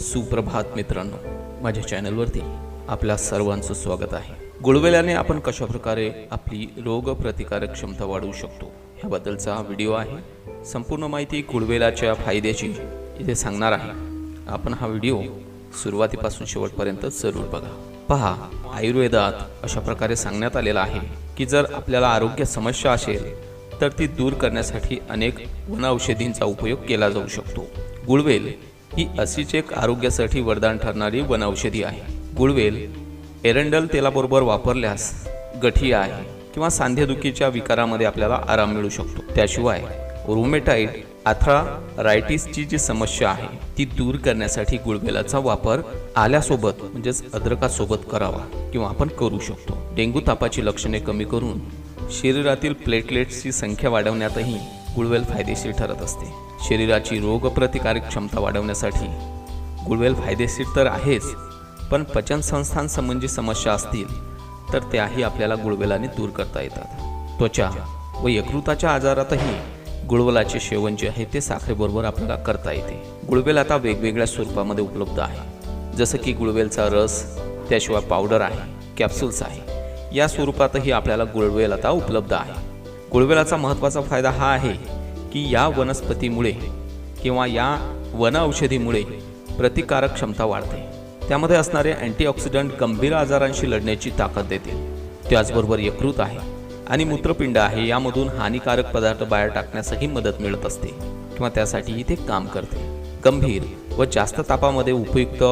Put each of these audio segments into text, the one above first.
सुप्रभात मित्रांनो माझ्या चॅनलवरती आपल्या सर्वांचं स्वागत आहे. गुळवेल्याने आपण कशाप्रकारे आपली रोगप्रतिकारक क्षमता वाढवू शकतो ह्याबद्दलचा हा व्हिडिओ आहे. संपूर्ण माहिती गुळवेलाच्या फायद्याची इथे सांगणार आहे. आपण हा व्हिडिओ सुरुवातीपासून शेवटपर्यंत जरूर बघा. पहा आयुर्वेदात अशा प्रकारे सांगण्यात आलेलं आहे की जर आपल्याला आरोग्य समस्या असेल तर ती दूर करण्यासाठी अनेक वनौषधींचा उपयोग केला जाऊ शकतो. गुळवेल ही अशीच एक आरोग्यासाठी वरदान ठरणारी वनौषधी आहे. गुळवेल एरंडल तेलाबरोबर वापरल्यास गठिया आहे किंवा सांधेदुखीच्या विकारामध्ये आपल्याला आराम मिळू शकतो. त्याशिवाय रोमेटाईड आथ्रारायटिसची जी समस्या आहे ती दूर करण्यासाठी गुळवेलाचा वापर आल्यासोबत म्हणजेच अद्रकासोबत करावा किंवा आपण करू शकतो. डेंग्यू तापाची लक्षणे कमी करून शरीरातील प्लेटलेट्सची संख्या वाढवण्यातही गुळवेल फायदेशीर ठरत असते. शरीराची रोगप्रतिकारक क्षमता वाढवण्यासाठी गुळवेल फायदेशीर तर आहेच पण पचन संस्थांसंबंधी समस्या असतील तर त्याही आपल्याला गुळवेलाने दूर करता येतात. त्वचा व यकृताच्या आजारातही गुळवेलाचे सेवन जे आहे ते साखरेबरोबर आपल्याला करता येते. गुळवेल आता वेगवेगळ्या स्वरूपामध्ये उपलब्ध आहे. जसं की गुळवेलचा रस त्याशिवाय पावडर आहे कॅप्सूल्स आहे. या स्वरूपातही आपल्याला गुळवेल आता उपलब्ध आहे. गुळवेलाचा महत्त्वाचा फायदा हा आहे की या वनस्पतीमुळे किंवा या वन औषधीमुळे प्रतिकारक क्षमता वाढते. त्यामध्ये असणारे अँटीऑक्सिडंट गंभीर आजारांशी लढण्याची ताकद देते. त्याचबरोबर यकृत आहे आणि मूत्रपिंड आहे. यामधून हानिकारक पदार्थ बाहेर टाकण्यासही मदत मिळत असते किंवा त्यासाठीही ते काम करते. गंभीर व जास्त तापामध्ये उपयुक्त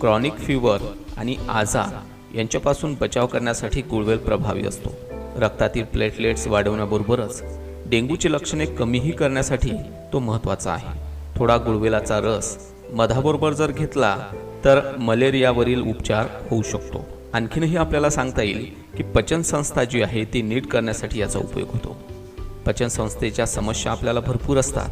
क्रॉनिक फिवर आणि आजार यांच्यापासून बचाव करण्यासाठी गुळवेल प्रभावी असतो. रक्तातील प्लेटलेट्स वाढवण्याबरोबरच डेंग्यूची लक्षणे कमीही करण्यासाठी तो महत्त्वाचा आहे. थोडा गुळवेलाचा रस मधाबरोबर जर घेतला तर मलेरियावरील उपचार होऊ शकतो. आणखीनही आपल्याला सांगता येईल की पचन संस्था जी आहे ती नीट करण्यासाठी याचा उपयोग होतो. पचन संस्थेच्या समस्या आपल्याला भरपूर असतात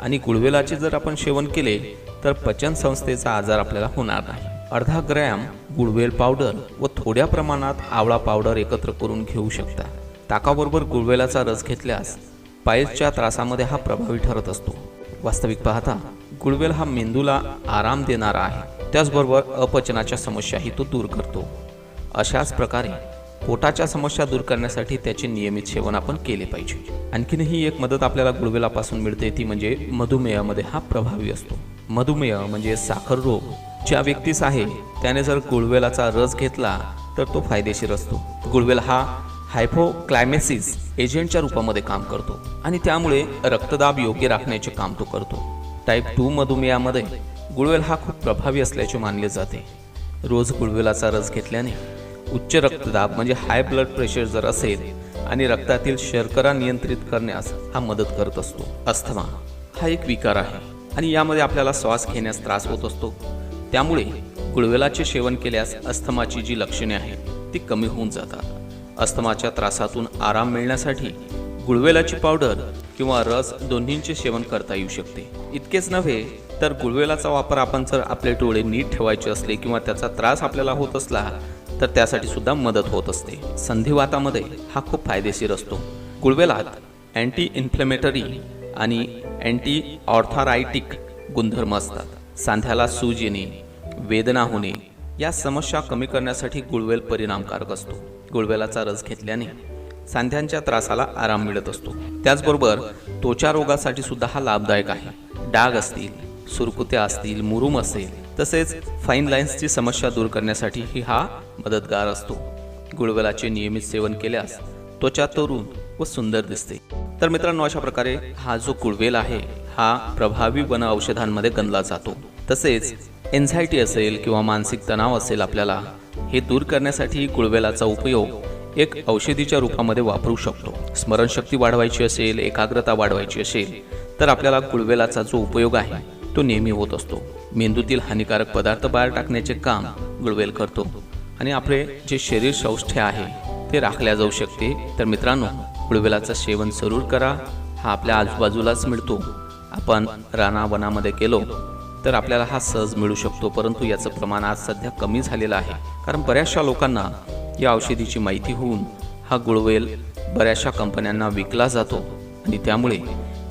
आणि गुळवेलाचे जर आपण सेवन केले तर पचन संस्थेचा आजार आपल्याला होणार नाही. अर्धा ग्रॅम गुळवेल पावडर व थोड्या प्रमाणात आवळा पावडर एकत्र करून घेऊ शकता. ताकाबरोबर गुळवेलाचा रस घेतल्यास पायसच्या त्रासामध्ये हा प्रभावी ठरत असतो. वास्तविक पाहता गुळवेल हा मेंदूला आराम देणारा आहे. त्याचबरोबर अपचनाच्या समस्याही तो दूर करतो. अशाच प्रकारे पोटाच्या समस्या दूर करण्यासाठी त्याचे नियमित सेवन आपण केले पाहिजे. आणखीनही एक मदत आपल्याला गुळवेलापासून मिळते ती म्हणजे मधुमेहामध्ये हा प्रभावी असतो. मधुमेह म्हणजे साखर रोग. ज्या व्यक्तीस आहे त्याने जर गुळवेलाचा रस घेतला तर तो फायदेशीर असतो. गुळवेल हा हायफोक्लायमेसिस एजंटच्या रूपामध्ये काम करतो आणि त्यामुळे रक्तदाब योग्य राखण्याचे काम तो करतो. टाईप टू मधुमेहामध्ये गुळवेल हा खूप प्रभावी असल्याचे मानले जाते. रोज गुळवेलाचा रस घेतल्याने उच्च रक्तदाब म्हणजे हाय ब्लड प्रेशर जर असेल आणि रक्तातील शर्करा नियंत्रित करण्यास हा मदत करत असतो. अस्थमा हा एक विकार आहे आणि यामध्ये आपल्याला श्वास घेण्यास त्रास होत असतो. त्यामुळे गुळवेलाचे सेवन केल्यास अस्थमाची जी लक्षणे आहेत ती कमी होऊन जातात. अस्थमाच्या त्रासातून आराम मिळण्यासाठी गुळवेलाची पावडर किंवा रस दोन्हींचे सेवन करता येऊ शकते. इतकेच नव्हे तर गुळवेलाचा वापर आपण जर आपले डोळे नीट ठेवायचे असले किंवा त्याचा त्रास आपल्याला होत असला तर त्यासाठी सुद्धा मदत होत असते. संधिवातामध्ये हा खूप फायदेशीर असतो. गुळवेलात अँटी इन्फ्लेमेटरी आणि अँटी ऑर्थारायटिक गुणधर्म असतात. सांध्याला सूज येणे वेदना होणे या समस्या कमी करण्यासाठी गुळवेल परिणामकारक असतो. गुळवेलाचा रस घेतल्याने सांध्यांच्या त्रासाला आराम मिळत असतो. त्याचबरोबर त्वचा रोगासाठी सुद्धा हा लाभदायक आहे. डाग असतील सुरकुत्या असतील मुरुम असेल तसेच फाईन लाईन्सची समस्या दूर करण्यासाठीही हा मदतगार असतो. गुळवेलाचे नियमित सेवन केल्यास त्वचा तरुण व सुंदर दिसते. तर मित्रांनो अशा प्रकारे हा जो गुळवेल आहे हा प्रभावी वन औषधांमध्ये गणला जातो. तसेच एन्झायटी असेल किंवा मानसिक तणाव असेल आपल्याला हे दूर करण्यासाठी गुळवेलाचा उपयोग एक औषधीच्या रूपामध्ये वापरू शकतो. स्मरणशक्ती वाढवायची असेल एकाग्रता वाढवायची असेल तर आपल्याला गुळवेलाचा जो उपयोग आहे तो नेहमी होत असतो. मेंदूतील हानिकारक पदार्थ बाहेर टाकण्याचे काम गुळवेल करतो. आणि आपले जे शरीर सौष्ठ्य आहे ते राखल्या जाऊ शकते. तर मित्रांनो गुळवेलाचं सेवन जरूर करा. हा आपल्या आजूबाजूलाच मिळतो. आपण रानावनामध्ये गेलो तर आपल्याला हा सहज मिळू शकतो परंतु याचं प्रमाण आज सध्या कमी झालेलं आहे. कारण बऱ्याचशा लोकांना या औषधीची माहिती होऊन हा गुळवेल बऱ्याचशा कंपन्यांना विकला जातो आणि त्यामुळे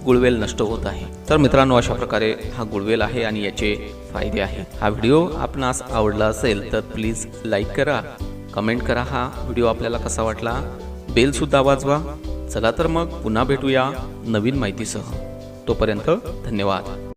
गुळवेल नष्ट होत आहे. तर मित्रांनो अशा प्रकारे हा गुळवेल आहे आणि याचे फायदे आहेत. हा व्हिडिओ आपणास आवडला असेल तर प्लीज लाईक करा कमेंट करा. हा व्हिडिओ आपल्याला कसा वाटला बेलसुद्धा वाजवा. चला तर मग पुन्हा भेटूया नवीन माहितीसह. तोपर्यंत धन्यवाद.